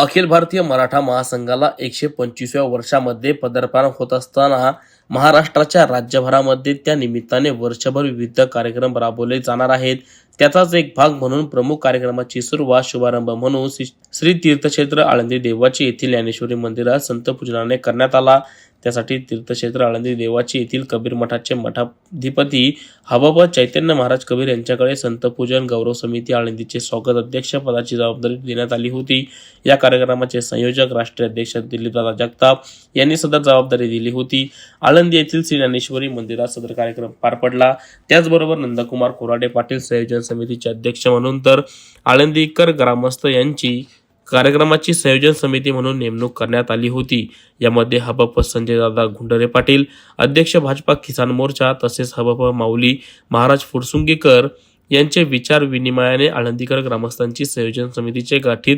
अखिल भारतीय मराठा महासंघाला एकशे पंचवीसव्या वर्षामध्ये पदार्पण होत असताना महाराष्ट्राच्या राज्यभरामध्ये त्या निमित्ताने वर्षभर विविध कार्यक्रम राबवले जाणार आहेत. त्याचाच एक भाग म्हणून प्रमुख कार्यक्रमाची सुरुवात शुभारंभ म्हणून श्री- श्री तीर्थक्षेत्र आळंदी देवाची येथील ज्ञानेश्वरी मंदिरात संत पूजनाने करण्यात आला. त्यासाठी तीर्थक्षेत्र आळंदी देवाची येथील कबीर मठाचे मठाधिपती हबाबा चैतन्य महाराज कबीर यांच्याकडे संत पूजन गौरव समिती आळंदीचे स्वागत अध्यक्ष पदाची जबाबदारी देण्यात आली होती. या कार्यक्रमाचे संयोजक राष्ट्रीय अध्यक्ष दिलीपदादा जगताप यांनी सदर जबाबदारी दिली होती. आळंदी येथील श्री ज्ञानेश्वरी मंदिरात सदर कार्यक्रम पार पडला. त्याचबरोबर नंदकुमार कोराडे पाटील संयोजन समितीचे अध्यक्ष म्हणून तर आळंदीकर ग्रामस्थ यांची कार्यक्रमाची संयोजन समिती म्हणून नेमणूक करण्यात आली होती. यामध्ये हबप संजयदादा गुंडरे पाटील अध्यक्ष भाजपा किसान मोर्चा तसेच हबप माऊली महाराज फुरसुंगीकर यांचे विचार विनिमयाने आळंदीकर ग्रामस्थांची संयोजन समितीचे गाठीत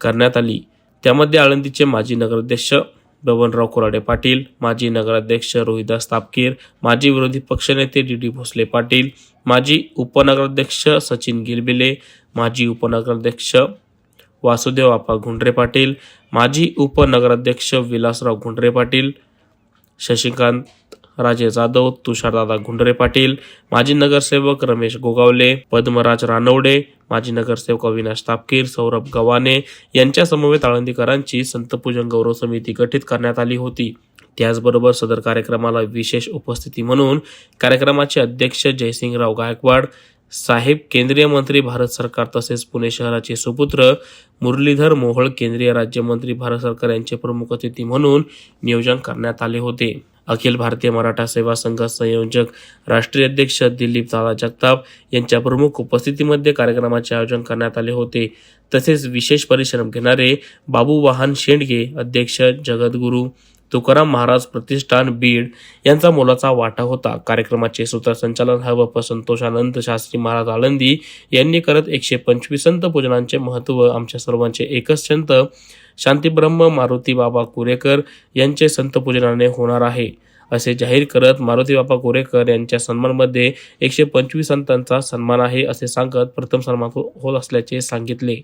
करण्यात आली. त्यामध्ये आळंदीचे माजी नगराध्यक्ष बबनराव कोराडे पाटील माजी नगराध्यक्ष रोहिदास तापकीर माजी विरोधी पक्षनेते डी डी भोसले पाटील माजी उपनगराध्यक्ष सचिन गिरबिले माजी उपनगराध्यक्ष वासुदेव आपा गुंडरे पाटील माजी उपनगराध्यक्ष विलासराव गुंडरे पाटील शशिकांत राजे जाधव तुषारदादा गुंडरे पाटील माजी नगरसेवक रमेश गोगावले पद्मराज रानवडे माजी नगरसेवक अविनाश तापकीर सौरभ गव्हाणे यांच्या समवेत आळंदीकरांची संतपूजन गौरव समिती गठीत करण्यात आली होती. त्याचबरोबर सदर कार्यक्रमाला विशेष उपस्थिती म्हणून कार्यक्रमाचे अध्यक्ष जयसिंगराव गायकवाड साहेब केंद्रीय मंत्री भारत सरकार तसेच पुणे शहराचे सुपुत्र मुरलीधर मोहोळ केंद्रीय राज्यमंत्री भारत सरकार यांचे प्रमुख अतिथी म्हणून नियोजन करण्यात आले होते. अखिल भारतीय मराठा सेवा संघ संयोजक राष्ट्रीय अध्यक्ष दिलीप दादा जगताप यांच्या प्रमुख उपस्थितीमध्ये कार्यक्रमाचे आयोजन करण्यात आले होते. तसेच विशेष परिश्रम घेणारे बाबू वाहन शेंडगे अध्यक्ष जगद्गुरू तुकाराम महाराज प्रतिष्ठान बीड यांचा मोलाचा वाटा होता. कार्यक्रमाचे सूत्रसंचालन हवप संतोषानंद शास्त्री महाराज आळंदी यांनी करत एकशे पंचवीस संत पूजनांचे महत्त्व आमच्या सर्वांचे एकच संत शांतीब्रह्म मारुती बाबा कुरेकर यांचे संत पूजनाने होणार आहे. असे जाहीर करत मारुती बाबा कुरेकर यांच्या सन्मानमध्ये एकशे पंचवीस संतांचा सन्मान आहे असे सांगत प्रथम सन्मान होत असल्याचे सांगितले.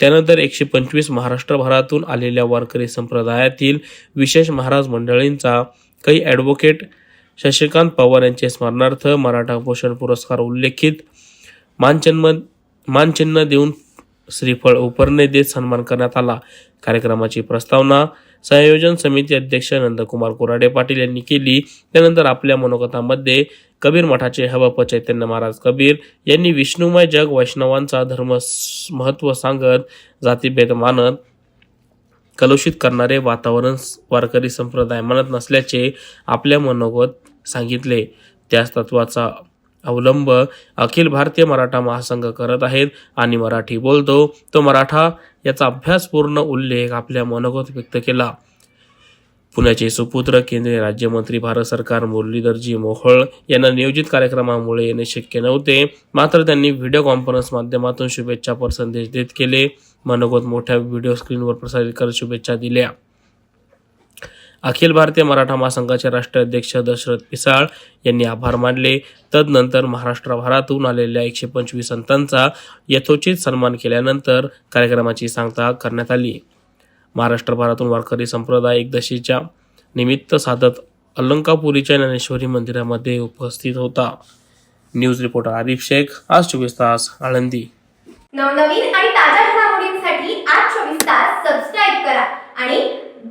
त्यानंतर एकशे पंचवीस महाराष्ट्रभरातून आलेल्या वारकरी संप्रदायातील विशेष महाराज मंडळींचा काही ॲडव्होकेट शशिकांत पवार यांचे स्मरणार्थ मराठा भूषण पुरस्कार उल्लेखित मानचिन्ह मानचिन्ह देऊन श्रीफळ उपरणे देत सन्मान करण्यात आला. कार्यक्रमाची प्रस्तावना संयोजन समिती अध्यक्ष नंदकुमार कोराडे पाटील यांनी केली. त्यानंतर आपल्या मनोगतामध्ये कबीर मठाचे हवप चैतन्य महाराज कबीर यांनी विष्णुमय जग वैष्णवांचा धर्म महत्त्व सांगत जातीभेद मानत कलुषित करणारे वातावरण वारकरी संप्रदाय मानत नसल्याचे आपल्या मनोगत सांगितले. त्याच तत्वाचा अवलंब अखिल भारतीय मराठा महासंघ करत आहेत आणि मराठी बोलतो. तो मराठा याचा अभ्यासपूर्ण उल्लेख आपल्या मनोगत व्यक्त केला. पुण्याचे सुपुत्र केंद्रीय राज्यमंत्री भारत सरकार मुरलीधरजी मोहोळ यांना नियोजित कार्यक्रमामुळे येणे शक्य नव्हते. मात्र त्यांनी व्हिडिओ कॉन्फरन्स माध्यमातून शुभेच्छापर संदेश देत केले. मनोगत मोठ्या व्हिडिओ स्क्रीनवर प्रसारित करत शुभेच्छा दिल्या. अखिल भारतीय मराठा महासंघाचे राष्ट्रीय अध्यक्ष दशरथ पिसाळ यांनी आभार मानले. तदनंतर महाराष्ट्रभरातून आलेल्या एकशे पंचवीस संतांचा यथोचित सन्मान केल्यानंतर कार्यक्रमाची सांगता करण्यात आली. महाराष्ट्रभरातून वारकरी संप्रदाय एकदशीच्या निमित्त साधत अलंकापुरीच्या ज्ञानेश्वरी मंदिरामध्ये उपस्थित होता. न्यूज रिपोर्टर आरिफ शेख आज चोवीस तास आळंदी. नवनवीन आणि ताज्या घडामोडींसाठी आज चोवीस तास सबस्क्राईब करा